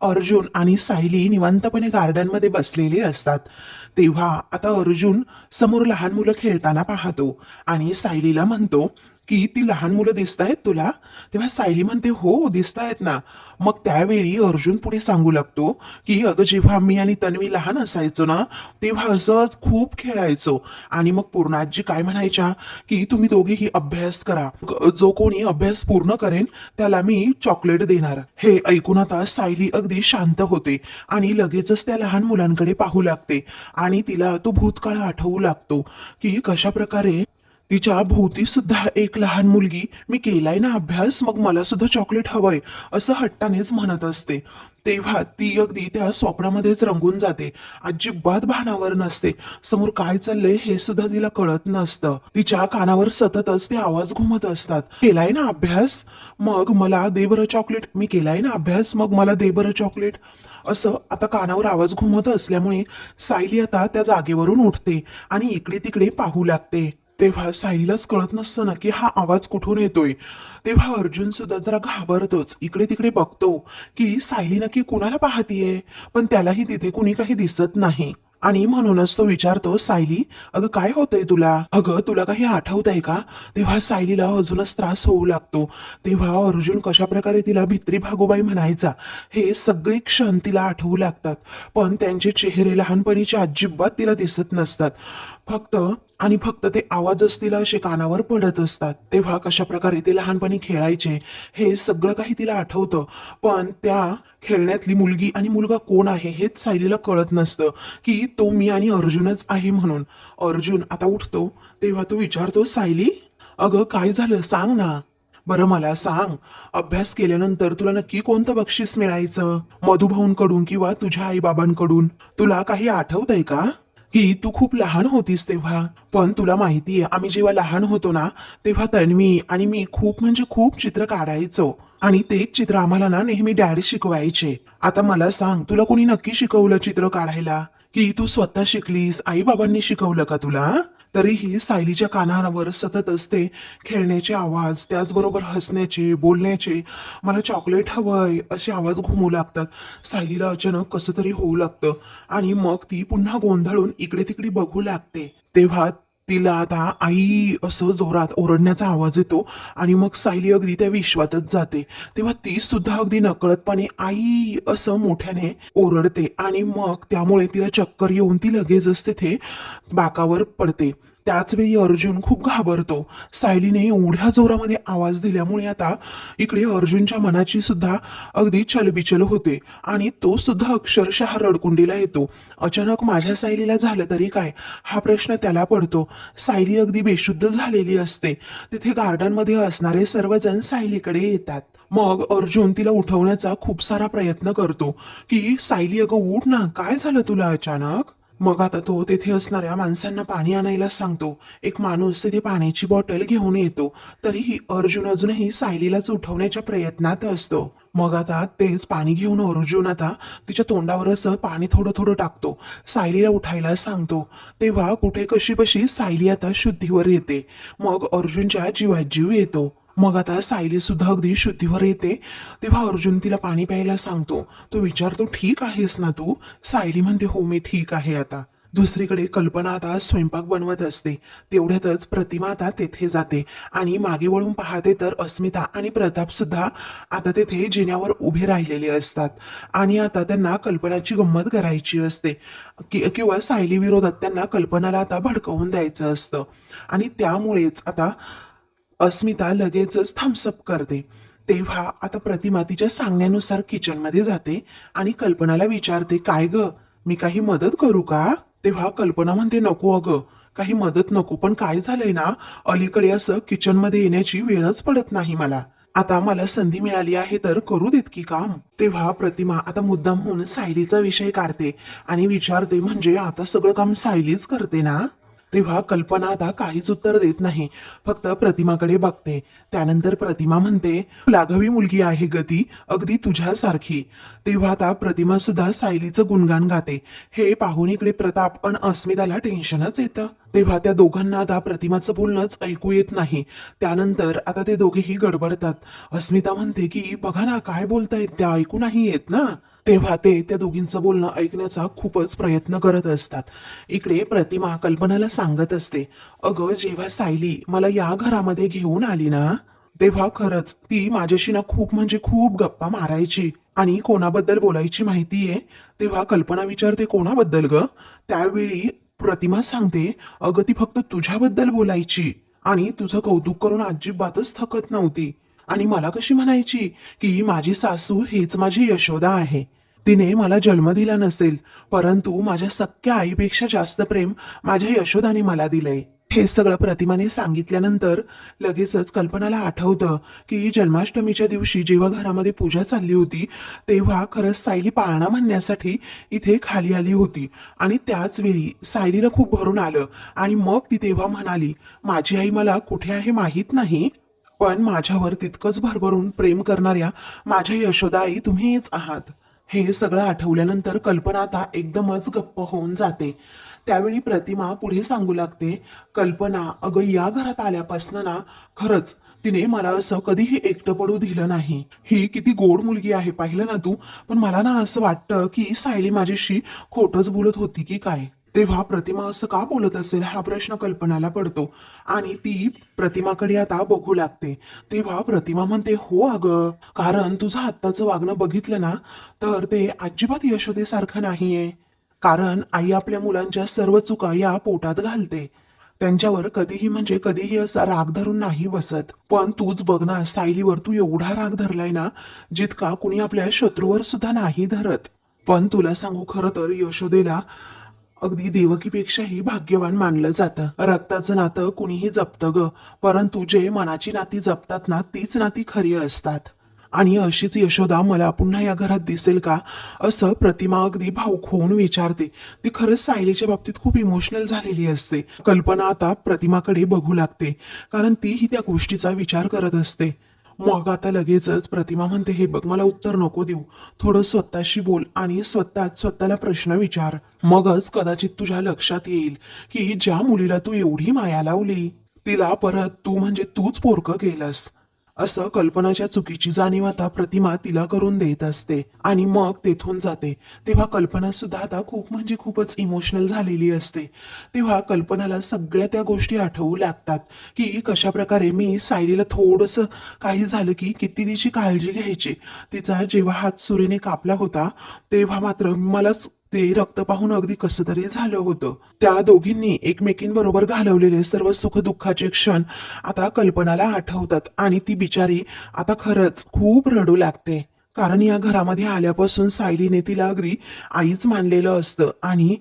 अर्जुन आणि सायली निवांतपणे गार्डनमध्ये बसलेली असतात. तेव्हा आता अर्जुन समोर लहान मुलं खेळताना पाहतो आणि सायलीला म्हणतो की ती लहान मुलं दिसत आहेत तुला? तेव्हा सायली म्हणते हो दिसत आहेत ना. मग त्यावेळी अर्जुन पुढे सांगू लागतो की अगं जेव्हा मी आणि तन्वी लहान असायचो ना तेव्हा असंच खूप खेळायचो. आणि मग पूर्णाजी काय म्हणायच्या? की तुम्ही दोघेही अभ्यास करा. जो कोणी अभ्यास पूर्ण करेन त्याला मी चॉकलेट देणार. हे ऐकून आता सायली अगदी शांत होते आणि लगेचच त्या लहान मुलांकडे पाहू लागते आणि तिला तो भूतकाळ आठवू लागतो की कशा प्रकारे तिच्या भोवती सुद्धा एक लहान मुलगी मी केलाय ना अभ्यास मग मला सुद्धा चॉकलेट हवंय असं हट्टानेच म्हणत असते. तेव्हा ती अगदी त्या स्वप्नामध्येच रंगून जाते. अजिबात भानावर नसते. समोर काय चाललंय हे सुद्धा तिला कळत नसतं. तिच्या कानावर सततच ते आवाज घुमत असतात. केलाय ना अभ्यास? मग मला दे बरं चॉकलेट मी केलाय ना अभ्यास? मग मला दे बरं चॉकलेट असं आता कानावर आवाज घुमत असल्यामुळे सायली आता त्या जागेवरून उठते आणि इकडे तिकडे पाहू लागते. तेव्हा साईलाच कळत नसतं ना की हा आवाज कुठून येतोय. तेव्हा अर्जुन सुद्धा जरा घाबरतोच. इकडे तिकडे बघतो की सायली नक्की कुणाला पाहतीये? पण त्यालाही तिथे कुणी काही दिसत नाही. आणि म्हणूनच तो विचारतो सायली अगं काय होतंय तुला? अगं तुला काही आठवतंय का? तेव्हा सायलीला अजूनच त्रास होऊ लागतो. तेव्हा अर्जुन कशा प्रकारे तिला भित्री भागोबाई म्हणायचा हे सगळे क्षण तिला आठवू लागतात. पण त्यांचे चेहरे लहानपणीचे अजिबात तिला दिसत नसतात. फक्त आणि फक्त ते आवाजच तिला असे कानावर पडत असतात. तेव्हा कशा प्रकारे ते लहानपणी खेळायचे हे सगळं काही तिला आठवतं. पण त्या खेळण्यातली मुलगी आणि मुलगा कोण आहे हेच सायलीला कळत नसतं की तो मी आणि अर्जुनच आहे म्हणून. अर्जुन आता उठतो तेव्हा तो विचारतो सायली अगं काय झालं? सांग ना. बरं मला सांग. अभ्यास केल्यानंतर तुला नक्की कोणतं बक्षीस मिळायचं? मधुभाऊंकडून किंवा तुझ्या आईबाबांकडून? तुला काही आठवतंय का? की तू खूप लहान होतीस तेव्हा. पण तुला माहितीये आम्ही जेव्हा लहान होतो ना तेव्हा तन्वी आणि मी खूप म्हणजे खूप चित्र काढायचो. आणि तेच चित्र आम्हाला ना नेहमी डॅडी शिकवायचे. आता मला सांग तुला कोणी नक्की शिकवलं चित्र काढायला? की तू स्वतः शिकलीस आई बाबांनी शिकवलं का तुला? तरीही सायलीच्या कानावर सतत असते खेळण्याचे आवाज त्याचबरोबर हसण्याचे बोलण्याचे. मला चॉकलेट हवंय असे आवाज घुमू लागतात. सायलीला अचानक कसं तरी होऊ लागतं आणि मग ती पुन्हा गोंधळून इकडे तिकडे बघू लागते. तेव्हा तिला आता आई असं जोरात ओरडण्याचा आवाज येतो आणि मग सायली अगदी त्या विश्वातच जाते. तेव्हा ती सुद्धा अगदी नकळतपणे आई असं मोठ्याने ओरडते आणि मग त्यामुळे तिला चक्कर येऊन ती लगेचच तिथे बाकावर पडते. त्याचवेळी अर्जुन खूप घाबरतो. सायलीने एवढ्या जोरामध्ये आवाज दिल्यामुळे आता इकडे अर्जुनच्या मनाची सुद्धा अगदी चलबिचल होते आणि तो सुद्धा अक्षरशः रडकुंडीला येतो. अचानक माझ्या सायलीला झालं तरी काय? हा प्रश्न त्याला पडतो. सायली अगदी बेशुद्ध झालेली असते. तिथे गार्डनमध्ये असणारे सर्वजण सायलीकडे येतात. मग अर्जुन तिला उठवण्याचा खूप सारा प्रयत्न करतो की सायली अगं उठ ना. काय झालं तुला अचानक? मग आता तो तेथे असणाऱ्या माणसांना पाणी आणायला सांगतो. एक माणूस तिथे पाण्याची बॉटल घेऊन येतो. तरीही अर्जुन अजूनही सायलीलाच उठवण्याच्या प्रयत्नात असतो. मग आता तेच पाणी घेऊन अर्जुन आता तिच्या तोंडावर असं पाणी थोडं थोडं टाकतो. सायलीला उठायला सांगतो. तेव्हा कुठे कशी बशी सायली आता शुद्धीवर येते. मग अर्जुनच्या जीवात जीव येतो. मग आता सायली सुद्धा अगदी शुद्धीवर येते. तेव्हा अर्जुन तिला पाणी प्यायला सांगतो तो विचारतो ठीक आहेस ना तू? सायली म्हणते हो मी ठीक आहे आता. दुसरीकडे कल्पना आता स्वयंपाक बनवत असते. तेवढ्यातच प्रतिमा आता तेथे जाते आणि मागे वळून पाहते तर अस्मिता आणि प्रताप सुद्धा आता तेथे जिन्यावर उभे राहिलेले असतात आणि आता त्यांना कल्पनाची गंमत करायची असते. कि- किंवा सायली विरोधात त्यांना कल्पनाला आता भडकवून द्यायचं असतं. आणि त्यामुळेच आता अस्मिता लगेचच थम्सअप करते. तेव्हा आता प्रतिमा तिच्या सांगण्यानुसार किचनमध्ये जाते आणि कल्पनाला विचारते काय ग? मी काही मदत करू का? तेव्हा कल्पना म्हणते नको अगं. काही मदत नको पण काय झालंय ना? अलीकडे असं किचनमध्ये येण्याची वेळच पडत नाही मला. आता मला संधी मिळाली आहे तर करू देत की काम? तेव्हा प्रतिमा आता मुद्दाम होऊन सायलीचा विषय काढते आणि विचारते म्हणजे आता सगळं काम सायलीच करते ना? तेव्हा कल्पना आता काहीच उत्तर देत नाही. फक्त प्रतिमाकडे बघते. त्यानंतर प्रतिमा म्हणते लाघवी मुलगी आहे गती अगदी तुझ्यासारखी. तेव्हा आता प्रतिमा सुद्धा सायलीचं गुणगान गाते. हे पाहून इकडे प्रताप पण अस्मिताला टेन्शनच येतं. तेव्हा त्या दोघांना आता प्रतिमाचं बोलणंच ऐकू येत नाही. त्यानंतर आता ते दोघेही गडबडतात. अस्मिता म्हणते की बघा ना काय बोलतायत त्या ऐकू नाही येत ना. तेव्हा ते त्या दोघींचं बोलणं ऐकण्याचा खूपच प्रयत्न करत असतात. इकडे प्रतिमा कल्पनाला सांगत असते अगं जेव्हा सायली मला या घरामध्ये घेऊन आली ना तेव्हा खरंच ती माझ्याशी ना खूप म्हणजे खूप गप्पा मारायची आणि कोणाबद्दल बोलायची माहितीये? तेव्हा कल्पना विचारते कोणाबद्दल ग? त्यावेळी प्रतिमा सांगते अगं ती फक्त तुझ्याबद्दल बोलायची आणि तुझं कौतुक करून अजिबातच थकत नव्हती आणि मला कशी म्हणायची की माझी सासू हीच माझी यशोदा आहे. तिने मला जन्म दिला नसेल परंतु माझ्या सख्या आईपेक्षा जास्त प्रेम माझ्या यशोदाने मला दिलंय हे सगळं प्रतिमाने सांगितल्यानंतर लगेचच कल्पनाला आठवतं की जन्माष्टमीच्या दिवशी जेव्हा घरामध्ये पूजा चालली होती तेव्हा खरंच सायली पाळणा म्हणण्यासाठी इथे खाली आली होती. आणि त्याच वेळी सायलीला खूप भरून आलं आणि मग ती तेव्हा म्हणाली माझी आई मला कुठे आहे माहीत नाही पण माझ्यावर तितकंच भरभरून प्रेम करणाऱ्या माझ्या यशोदा आई तुम्हीच आहात. हे सगळं आठवल्यानंतर कल्पना आता एकदमच गप्प होऊन जाते. त्यावेळी प्रतिमा पुढे सांगू लागते कल्पना अगं या घरात आल्यापासनं ना खरंच तिने मला असं कधीही एकटं पडू दिलं नाही. ही किती गोड मुलगी आहे पाहिलं ना तू? पण मला ना असं वाटतं की सायली माझ्याशी खोटंच बोलत होती की काय? तेव्हा प्रतिमा असं का बोलत असेल हा प्रश्न कल्पनाला पडतो. आणि ती प्रतिमाकडे आता बघू लागते. तेव्हा प्रतिमा म्हणते हो अगं कारण तुझं आत्ताचं वागणं बघितलं ना तर ते अजिबात यशोदेसारखं नाहीये. कारण आई आपल्या मुलांच्या सर्व चुका या पोटात घालते. त्यांच्यावर कधीही म्हणजे कधीही असा राग धरून नाही बसत. पण तूच बघ ना सायलीवर तू एवढा राग धरलाय ना जितका कुणी आपल्या शत्रूवर सुद्धा नाही धरत. पण तुला सांगू खरं तर यशोदेला अगदी देवकीपेक्षाही भाग्यवान मानलं जातं. रक्ताचं नातं कुणीही जपतं ग परंतु जे मनाची नाती जपतात ना तीच नाती खरी असतात. आणि अशीच यशोदा मला पुन्हा या घरात दिसेल का? असं प्रतिमा अगदी भाऊक होऊन विचारते. ती खरंच सायलीच्या बाबतीत खूप इमोशनल झालेली असते. कल्पना आता प्रतिमाकडे बघू लागते कारण तीही त्या गोष्टीचा विचार करत असते. मग आता लगेचच प्रतिमा म्हणते हे बघ मला उत्तर नको देऊ. थोडं स्वतःशी बोल आणि स्वतःच स्वतःला प्रश्न विचार. मगच कदाचित तुझ्या लक्षात येईल की ज्या मुलीला तू एवढी माया लावली तिला परत तू म्हणजे तूच पोरकं केलंस. असं कल्पनाच्या चुकीची जाणीव आता प्रतिमा तिला करून देत असते आणि मग तेथून जाते. तेव्हा कल्पना सुद्धा आता खूप म्हणजे खूपच इमोशनल झालेली असते. तेव्हा कल्पनाला सगळ्या त्या गोष्टी आठवू लागतात की कशा प्रकारे मी सायलीला थोडंसं काही झालं की किती तिची काळजी घ्यायची. तिचा जेव्हा हात सुरीने कापला होता तेव्हा मात्र मलाच ते रक्त पाहून अगदी कसं तरी झालं होतं. त्या दोघींनी एकमेकींबरोबर घालवलेले सर्व सुखदुःखाचे क्षण आता कल्पनाला आठवतात आणि ती बिचारी आता खरंच खूप रडू लागते. कारण या घरामध्ये आल्यापासून सायलीने तिला अगदी आईच मानलेलं असतं आणि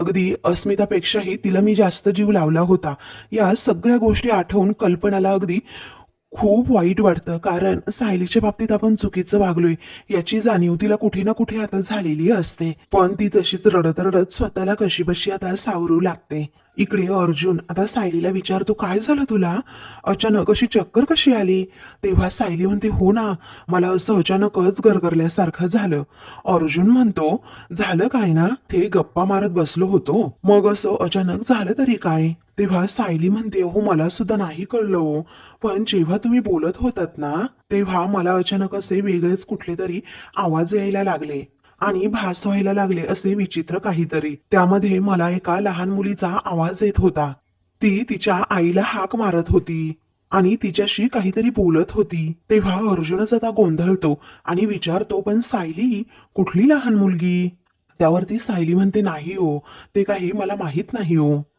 अगदी अस्मितापेक्षाही तिला मी जास्त जीव लावला होता. या सगळ्या गोष्टी आठवून कल्पनाला अगदी खूप वाईट वाटतं. कारण सायलीच्या बाबतीत आपण चुकीचं वागलोय याची जाणीव तिला कुठे ना कुठे आता झालेली असते. पण ती तशीच रडत रडत स्वतःला कशी बशी आता सावरू लागते. इकडे अर्जुन आता सायलीला विचारतो काय झालं तुला? अचानक अशी चक्कर कशी आली? तेव्हा सायली म्हणते हो ना मला असं अचानकच गरगरल्यासारखं झालं. अर्जुन म्हणतो झालं काय ना? ते गप्पा मारत बसलो होतो. मग असं अचानक झालं तरी काय? तेव्हा सायली म्हणते हो मला सुद्धा नाही कळलं हो. पण जेव्हा तुम्ही बोलत होतात ना तेव्हा मला अचानक असे वेगळेच कुठले तरी आवाज यायला लागले आणि भास व्हायला लागले असे विचित्र काहीतरी. त्यामध्ये मला एका लहान मुलीचा आवाज येत होता. ती तिच्या आईला हाक मारत होती आणि तिच्याशी काहीतरी बोलत होती. तेव्हा अर्जुनच आता गोंधळतो आणि विचारतो पण सायली कुठली लहान मुलगी? त्यावरती सायली म्हणते नाही हो ते काही मला माहीत नाही हो.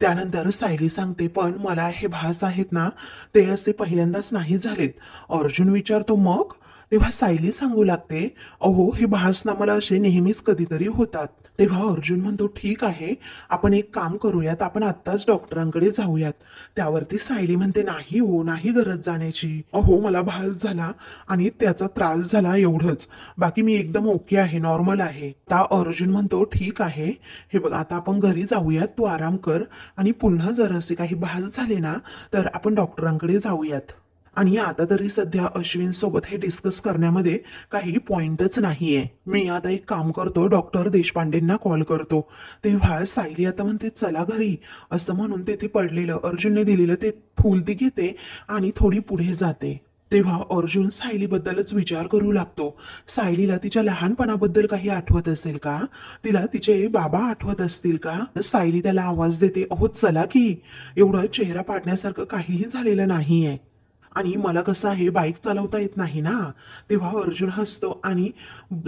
त्यानंतर सायली सांगते पण मला हे भास आहेत ना ते असे पहिल्यांदाच नाही झालेत. अर्जुन विचारतो मग? तेव्हा सायली सांगू लागते अहो हे भासना मला असे नेहमीच कधीतरी होतात. तेव्हा अर्जुन म्हणतो ठीक आहे आपण एक काम करूयात आपण आत्ताच डॉक्टरांकडे जाऊयात. त्यावरती सायली म्हणते नाही हो नाही गरज जाण्याची. अहो मला भास झाला आणि त्याचा त्रास झाला एवढंच. बाकी मी एकदम ओके आहे नॉर्मल आहे. आता अर्जुन म्हणतो ठीक आहे. हे बघ आता आपण घरी जाऊयात तू आराम कर आणि पुन्हा जर असे काही भास झाले ना तर आपण डॉक्टरांकडे जाऊयात. आणि आता तरी सध्या अश्विन सोबत हे डिस्कस करण्यामध्ये काही पॉइंटच नाहीये. मी आता एक काम करतो डॉक्टर देशपांडेंना कॉल करतो. तेव्हा सायली आता म्हणते चला घरी. असं म्हणून तेथे पडलेलं. अर्जुनने दिलेलं ते फूल ती घेते आणि थोडी पुढे जाते. तेव्हा अर्जुन सायलीबद्दलच विचार करू लागतो. सायलीला तिच्या लहानपणाबद्दल काही आठवत असेल का? तिला तिचे बाबा आठवत असतील का? सायली त्याला आवाज देते अहो चला की. एवढं चेहरा पाडण्यासारखं काहीही झालेलं नाहीये. आणि मला कसं आहे बाईक चालवता येत नाही ना. तेव्हा अर्जुन हसतो आणि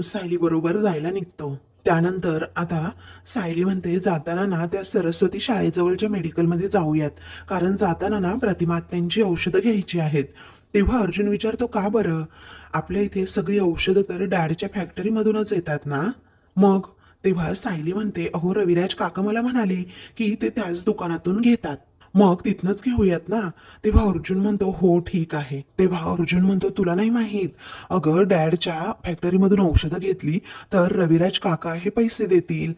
सायलीबरोबर जायला निघतो. त्यानंतर आता सायली म्हणते जाताना ना त्या सरस्वती शाळेजवळच्या मेडिकलमध्ये जाऊयात. कारण जाताना ना प्रतिमात्यांची औषधं घ्यायची आहेत. तेव्हा अर्जुन विचारतो का बरं? आपल्या इथे सगळी औषधं तर डॅडच्या फॅक्टरीमधूनच येतात ना? मग तेव्हा सायली म्हणते अहो रविराज काका मला म्हणाले की ते त्याच दुकानातून घेतात. मग तिथनच घेऊयात ना. तेव्हा अर्जुन म्हणतो हो ठीक आहे. तेव्हा अर्जुन म्हणतो तुला नाही माहीत अगं डॅडच्या फॅक्टरीमधून औषधं घेतली तर रविराज काका हे पैसे देतील.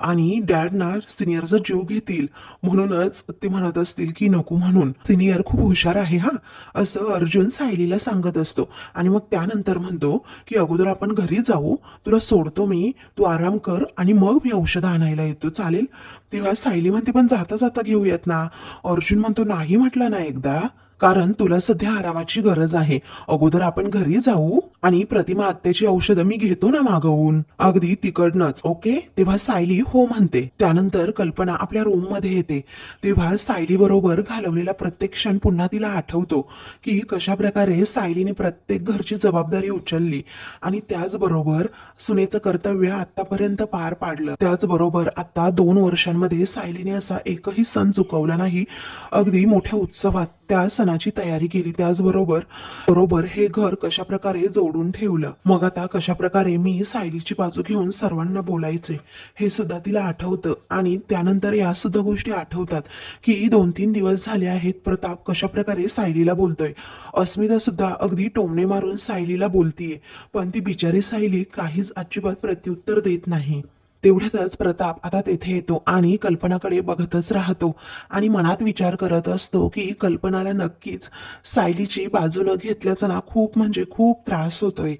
आणि डॅड ना सिनियरचा जीव घेतील. म्हणूनच ते म्हणत असतील की नको म्हणून. सिनियर खूप हुशार आहे हा. असं अर्जुन सायलीला सांगत असतो. आणि मग त्यानंतर म्हणतो की अगोदर आपण घरी जाऊ. तुला सोडतो मी. तू आराम कर आणि मग मी औषधं आणायला येतो. चालेल? तेव्हा सायली म्हणते पण जाता जाता घेऊयात ना. अर्जुन म्हणतो नाही म्हटलं ना एकदा. कारण तुला सध्या आरामाची गरज आहे. अगोदर आपण घरी जाऊ आणि प्रतिमा आत्याची औषधं मी घेतो ना मागवून. अगदी तिकडनच ओके? तेव्हा सायली हो म्हणते. त्यानंतर कल्पना आपल्या रूममध्ये येते. तेव्हा सायली बरोबर घालवलेला प्रत्येक क्षण पुन्हा तिला आठवतो की कशा प्रकारे सायलीने प्रत्येक घरची जबाबदारी उचलली आणि त्याचबरोबर सुनेचं कर्तव्य आतापर्यंत पार पाडलं. त्याचबरोबर आता दोन वर्षांमध्ये सायलीने असा एकही सण चुकवला नाही. अगदी मोठ्या उत्सवात त्या सणाची तयारी केली. त्याचबरोबर बरोबर हे घर कशा प्रकारे जोडून ठेवलं. मग आता कशा प्रकारे मी सायलीची बाजू घेऊन सर्वांना बोलायचे हे सुद्धा तिला आठवतं. आणि त्यानंतर या सुद्धा गोष्टी आठवतात की दोन तीन दिवस झाले आहेत प्रताप कशा प्रकारे सायलीला बोलतोय. अस्मिता सुद्धा अगदी टोमणे मारून सायलीला बोलतीये पण ती बिचारी सायली काहीच अजिबात प्रत्युत्तर देत नाही. तेवढ्यातच प्रताप आता तेथे येतो आणि कल्पनाकडे बघतच राहतो. आणि मनात विचार करत असतो की कल्पनाला नक्कीच सायलीची बाजू न घेतल्याचा ना खूप म्हणजे खूप त्रास होतोय.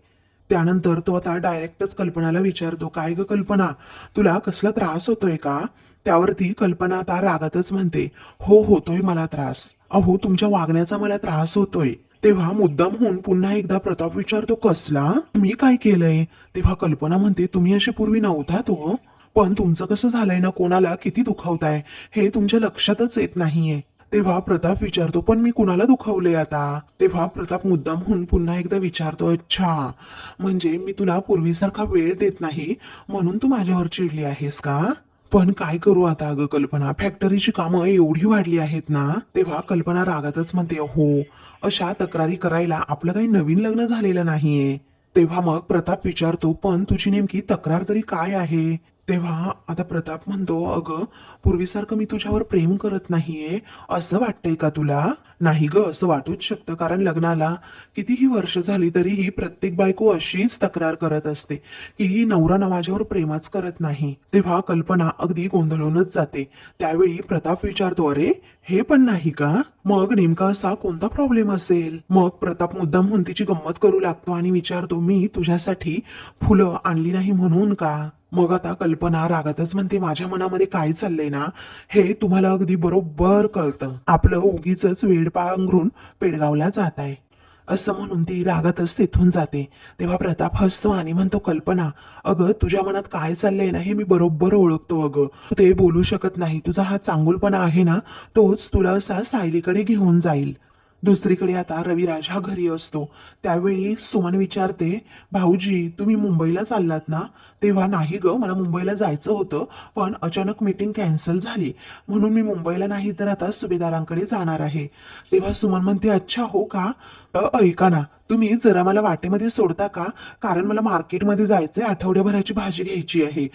त्यानंतर तो आता डायरेक्टच कल्पनाला विचारतो काय ग कल्पना? तुला कसला त्रास होतोय का? त्यावरती कल्पना आता रागातच म्हणते हो होतोय मला त्रास. अहो तुमच्या वागण्याचा मला त्रास होतोय. तेव्हा मुद्दाम होऊन पुन्हा एकदा प्रताप विचारतो कसला? मी काय केलंय? तेव्हा कल्पना म्हणते तुम्ही असे पूर्वी नव्हता तो. पण तुमचं कसं झालंय ना कोणाला किती दुखावताय? हे तुमच्या लक्षातच येत नाहीये. तेव्हा प्रताप विचारतो पण मी कुणाला दुखावले आता? तेव्हा प्रताप मुद्दाम होऊन पुन्हा एकदा विचारतो अच्छा म्हणजे मी तुला पूर्वीसारखा वेळ देत नाही म्हणून तू माझ्यावर चिडली आहेस का? पण काय करू आता अगं कल्पना? फॅक्टरीची कामं एवढी वाढली आहेत ना तेव्हा कल्पना रागातच म्हणते हो अशा तक्रारी करायला आपलं काही नवीन लग्न झालेलं नाहीये. तेव्हा मग प्रताप विचारतो पण तुझी नेमकी तक्रार तरी काय आहे? तेव्हा आता प्रताप म्हणतो अगं पूर्वीसारखं मी तुझ्यावर प्रेम करत नाहीये असं वाटतंय का तुला? नाही ग असं वाटूच शकतं. कारण लग्नाला कितीही वर्ष झाली तरीही प्रत्येक बायको अशीच तक्रार करत असते की ही नवरा ना माझ्यावर प्रेमच करत नाही. तेव्हा कल्पना अगदी गोंधळूनच जाते. त्यावेळी प्रताप विचारतो अरे हे पण नाही का? मग नेमका असा कोणता प्रॉब्लेम असेल? मग प्रताप मुद्दाम म्हणून तिची गंमत करू लागतो आणि विचारतो मी तुझ्यासाठी फुलं आणली नाही म्हणून का? मग आता कल्पना रागातच म्हणते माझ्या मनामध्ये काय चाललंय ना हे तुम्हाला अगदी बरोबर कळतं. आपलं उगीच वेड पांघरून पेडगावला जात आहे. असं म्हणून ती रागातच तिथून जाते. तेव्हा प्रताप हसतो आणि म्हणतो कल्पना अगं तुझ्या मनात काय चाललंय ना हे मी बरोबर ओळखतो अगं. तू ते बोलू शकत नाही. तुझा हा चांगुलपणा आहे ना तोच तुला असा सायलीकडे घेऊन जाईल. दुसरीकडे आता रविराज हा घरी असतो. त्यावेळी सुमन विचारते भाऊजी तुम्ही मुंबईला चाललात ना? तेव्हा नाही ग मला मुंबईला जायचं होतं पण अचानक मीटिंग कॅन्सल झाली. म्हणून मी मुंबईला नाही तर आता सुभेदारांकडे जाणार आहे. तेव्हा सुमन म्हणते अच्छा हो का? ऐका ना तुम्ही जरा मला वाटेमध्ये सोडता का? कारण मला मार्केटमध्ये जायचंय आठवड्याभराची भाजी घ्यायची आहे.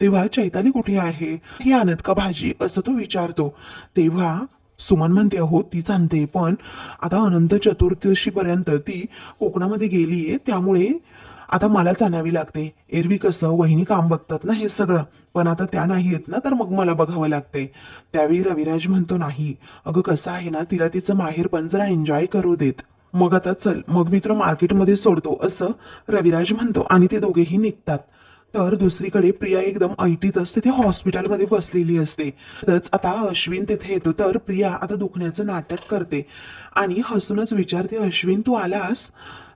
तेव्हा चैताली कुठे आहे? ही आणत का भाजी? असं तो विचारतो. तेव्हा सुमन म्हणते हो ती जाणते पण आता अनंत चतुर्दशी पर्यंत ती कोकणामध्ये गेलीये त्यामुळे आता मला जाणावी लागते. एरवी कसं वहिनी काम बघतात ना हे सगळं पण आता त्या नाही येत ना तर मग मला बघावं लागते. त्यावेळी रविराज म्हणतो नाही अगं कसं आहे ना तिला तिचं माहेर पण जरा एन्जॉय करू देत. मग आता चल मग मी तुला मार्केटमध्ये सोडतो असं रविराज म्हणतो आणि ते दोघेही निघतात. तर दुसरीकडे प्रिया एकदम ऐटीत असते ते हॉस्पिटलमध्ये बसलेली असते. तरच आता अश्विन तिथे येतो तर प्रिया आता दुखण्याचं नाटक करते. आणि हसूनच विचारते अश्विन तू आलास?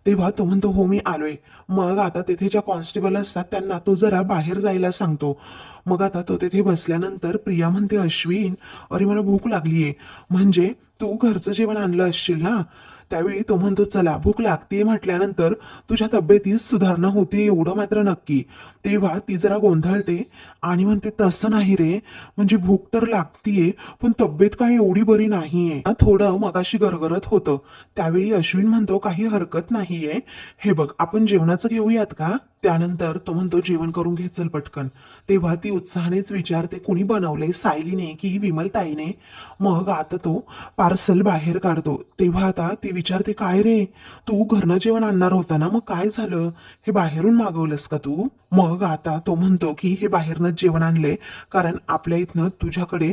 तेव्हा तो म्हणतो हो मी आलोय. मग आता तिथे ज्या कॉन्स्टेबल असतात त्यांना तो जरा बाहेर जायला सांगतो. मग आता तो तिथे बसल्यानंतर प्रिया म्हणते अश्विन अरे मला भूक लागलीये. म्हणजे तू घरचं जेवण आणलं असशील ना? त्यावेळी तो म्हणतो चला भूक लागते म्हटल्यानंतर तुझ्या तब्येतीत सुधारणा होते एवढं मात्र नक्की. तेव्हा ती जरा गोंधळते आणि म्हणते तसं नाही रे म्हणजे भूक तर लागतीये पण तब्येत काही एवढी बरी नाहीये. थोडं मगाशी गरगरत होतं. त्यावेळी अश्विन म्हणतो काही हरकत नाहीये. हे बघ आपण जेवणाचं घेऊयात का? त्यानंतर तो म्हणतो जेवण करून घे चल पटकन. तेव्हा ती उत्साहानेच विचारते कुणी बनवलंय सायलीने की विमलताईने? मग आता तो पार्सल बाहेर काढतो. तेव्हा आता ती विचारते काय रे? तू घरनं जेवण आणणार होता ना? मग काय झालं? हे बाहेरून मागवलंस का तू? मग आता तो म्हणतो की हे बाहेरनंच जेवण आणले कारण आपल्या इथनं तुझ्याकडे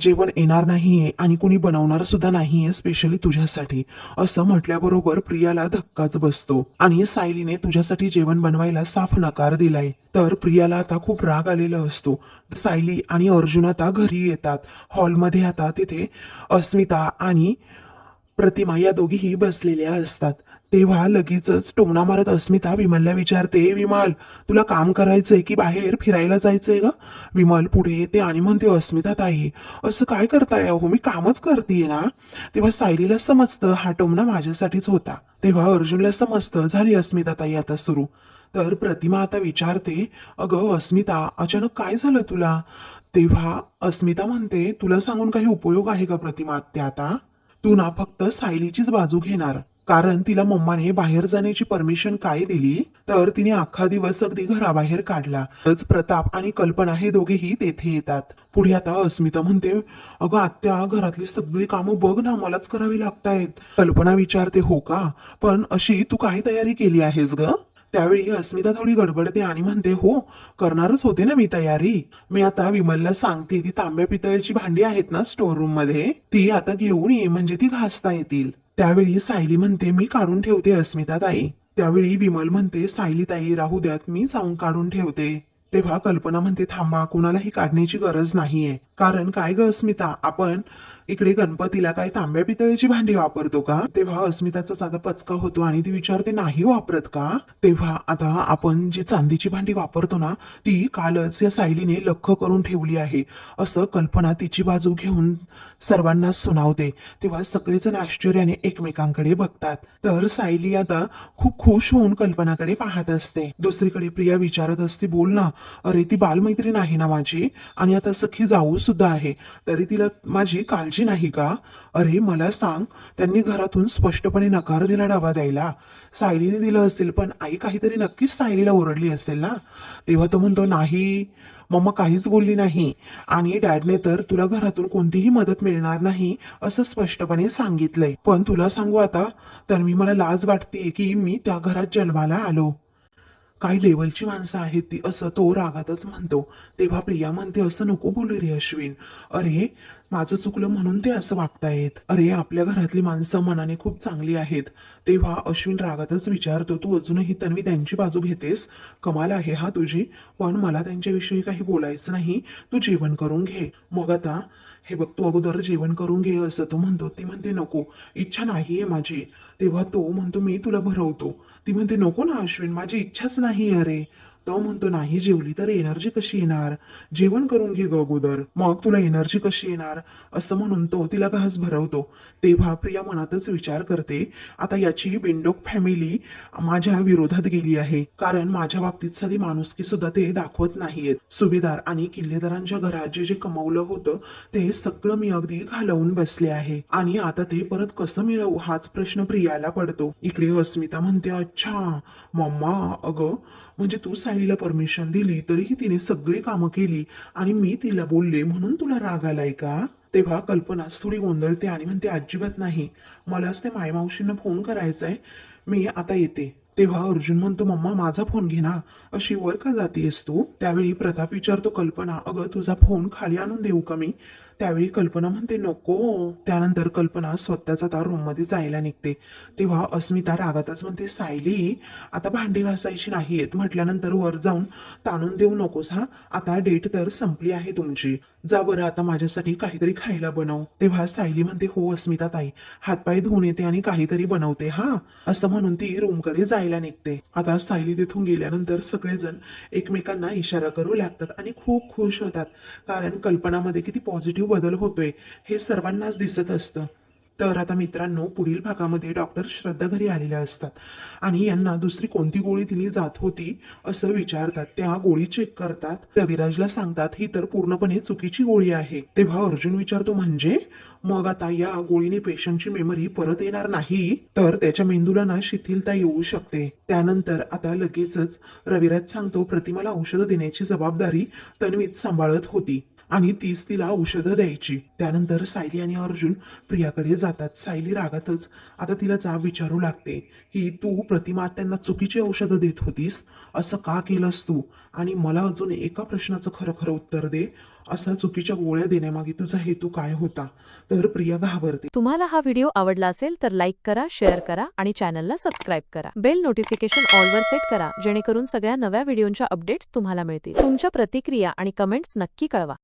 जेवण येणार नाहीये आणि कुणी बनवणार सुद्धा नाहीये स्पेशली तुझ्यासाठी. असं म्हटल्याबरोबर प्रियाला धक्काच बसतो. आणि सायलीने तुझ्यासाठी जेवण बनवायला साफ नकार दिलाय. तर प्रियाला आता खूप राग आलेला असतो. सायली आणि अर्जुन आता घरी येतात. हॉलमध्ये आता तिथे अस्मिता आणि प्रतिमा या दोघीही बसलेल्या असतात. तेव्हा लगेचच टोमणा मारत अस्मिता विमलला विचारते विमल तुला काम करायचंय की बाहेर फिरायला जायचंय ग? विमल पुढे येते आणि म्हणते अस्मिता ताई असं काय करताय अहो? मी कामच करतेय ना. तेव्हा सायलीला समजतं हा टोमणा माझ्यासाठीच होता. तेव्हा अर्जुनला समजतं झाली अस्मिता ताई आता सुरू. तर प्रतिमा आता विचारते अगं अस्मिता अचानक काय झालं तुला? तेव्हा अस्मिता म्हणते तुला सांगून काही उपयोग आहे का प्रतिमा आत्या आता? तू ना फक्त सायलीचीच बाजू घेणार. कारण तिला मम्माने बाहेर जाण्याची परमिशन काय दिली? तर तिने अख्खा दिवस अगदी घराबाहेर काढला. तच प्रताप आणि कल्पना हे दोघेही तेथे येतात. पुढे आता अस्मिता म्हणते अगं आत्या घरातली सगळी कामं बघ ना मलाच करावी लागतायत. कल्पना विचारते हो का? पण अशी तू काय तयारी केली आहेस ग? त्यावेळी अस्मिता थोडी गडबडते आणि म्हणते हो करणारच होते ना मी तयारी. मी आता विमलला सांगते ती तांब्या पितळ्याची भांडी आहेत ना स्टोर रूममध्ये ती आता घेऊन ये म्हणजे ती घासता येतील. त्यावेळी सायली म्हणते मी काढून ठेवते अस्मिता ताई त्यावेळी विमल म्हणते सायली ताई राहू द्यात मी जाऊन काढून ठेवते. तेव्हा कल्पना म्हणते थांबा कोणालाही काढण्याची गरज नाहीये. कारण काय ग अस्मिता? आपण इकडे गणपतीला काय तांब्या पितळेची भांडी वापरतो का? तेव्हा अस्मिताचा साधा पचका होतो आणि ती विचारते नाही वापरत का? तेव्हा आता आपण जी चांदीची भांडी वापरतो ना ती कालच या सायलीने लख करून ठेवली आहे. असं कल्पना तिची बाजू घेऊन सर्वांना सुनावते. तेव्हा सगळेजण आश्चर्याने एकमेकांकडे बघतात. तर सायली आता खूप खुश होऊन कल्पनाकडे पाहत असते. दुसरीकडे प्रिया विचारत असते बोल ना अरे ती बालमैत्रीण आहे ना माझी? आणि आता सखी जाऊ सुद्धा आहे. तरी तिला माझी काळजी नाही का? अरे मला सांग त्यांनी घरातून स्पष्टपणे नकार दिला डबा द्यायला. सायलीने दिलं असेल पण आई काहीतरी नक्कीच सायलीला ओरडली असेल ना? तेव्हा तो म्हणतो नाही मम्मा काहीच बोलली नाही. आणि डॅडने तर तुला घरातून कोणतीही मदत मिळणार नाही असं स्पष्टपणे सांगितलंय. पण तुला सांगू आता तर मी मला लाज वाटते की मी त्या घरात जन्माला आलो. काही लेवलची माणसं आहेत ती असं तो रागातच म्हणतो. तेव्हा प्रिया म्हणते असं नको बोलू रे अश्विन. अरे माझं चुकलं म्हणून ते असं वागतायत. अरे आपल्या घरातली माणसं मनाने खूप चांगली आहेत. तेव्हा अश्विन रागातच विचारतो तू अजूनही तन्वी त्यांची बाजू घेतेस? कमाल आहे हा तुझी. पण मला त्यांच्याविषयी काही बोलायचं नाही. तू जेवण करून घे. मग आता हे बघ तू अगोदर जेवण करून घे असं तो म्हणतो. ती म्हणते नको इच्छा नाहीये माझी. तेव्हा तो म्हणतो मी तुला भरवतो. ती म्हणते नको ना अश्विन माझी इच्छाच नाही अरे. तो म्हणतो नाही जेवली तर एनर्जी कशी येणार? जेवण करून घे ग अगोदर. मग तुला एनर्जी कशी येणार? असं म्हणून तो तिला घास भरवतो. तेव्हा प्रिया मनातच विचार करते आता याची बिंडोक फॅमिली माझ्या विरोधात गेली आहे. कारण माझ्या बाबतीत साधी माणुसकी सुद्धा ते दाखवत नाहीयेत. सुभेदार आणि किल्लेदारांच्या घरात जे जे कमावलं होतं ते सगळं मी अगदी घालवून बसले आहे. आणि आता ते परत कसं मिळवू हाच प्रश्न प्रियाला पडतो. इकडे अस्मिता म्हणते अच्छा मम्मा अगं म्हणजे तू आईला परमिशन दिली तरीही तिने सगळी कामं केली आणि मी तिला बोलले म्हणून तुला राग आलाय का? तेव्हा कल्पनाच थोडी गोंधळते आणि म्हणते अजिबात नाही. मलाच ते मायमावशींना फोन करायचा आहे मी आता येते. तेव्हा अर्जुन म्हणतो मम्मा माझा फोन घे ना. अशी वर का जातीयस तू. त्यावेळी प्रताप विचारतो कल्पना अगं तुझा फोन खाली आणून देऊ का मी? त्यावेळी कल्पना म्हणते नको त्यानंतर कल्पना स्वतःच आता रूममध्ये जायला निघते. तेव्हा अस्मिता रागातच म्हणते सायली आता भांडी घासायची नाहीयेत. म्हटल्यानंतर वर जाऊन ताणून देऊ नकोस हा. आता डेट तर संपली आहे तुमची. जा बरं आता माझ्यासाठी काहीतरी खायला बनव. तेव्हा सायली म्हणते हो अस्मिता ताई. हातपाय धुवून येते आणि काहीतरी बनवते हा. असं म्हणून ती रूमकडे जायला निघते. आता सायली तिथून गेल्यानंतर सगळेजण एकमेकांना इशारा करू लागतात आणि खूप खुश होतात. कारण कल्पनामध्ये किती पॉझिटिव्ह बदल होतोय हे सर्वांनाच दिसत असतं. तर आता मित्रांनो पुढील भागामध्ये डॉक्टर श्रद्धा घरी आलेल्या असतात आणि यांना दुसरी कोणती गोळी दिली जात होती असं विचारतात. त्या गोळी चेक करतात. रविराजला सांगतात ही तर पूर्णपणे चुकीची गोळी आहे. तेव्हा अर्जुन विचारतो म्हणजे? मग आता या गोळीने पेशंटची मेमरी परत येणार नाही? तर त्याच्या मेंदूला ना शिथिलता येऊ शकते. त्यानंतर आता लगेचच रविराज सांगतो प्रतिमाला औषधं देण्याची जबाबदारी तन्वीत सांभाळत होती. आणि तीच तिला औषधं द्यायची. त्यानंतर सायली आणि अर्जुन प्रियाकडे जातात. सायली रागातच आता तिला जाब विचारू लागते की तू प्रतिमा त्यांना चुकीची औषधं देत होतीस? असं का केलंस तू? आणि मला अजून एका प्रश्नाचं खरं खरं उत्तर दे. असा चुकीच्या गोळ्या देण्यामागे तुझा हेतू काय होता? तर प्रिया घाबरते. तुम्हाला हा व्हिडिओ आवडला असेल तर लाईक करा शेअर करा आणि चॅनलला सबस्क्राईब करा. बेल नोटिफिकेशन ऑलवर सेट करा जेणेकरून सगळ्या नव्या व्हिडिओंच्या अपडेट्स तुम्हाला मिळतील. तुमच्या प्रतिक्रिया आणि कमेंट्स नक्की कळवा.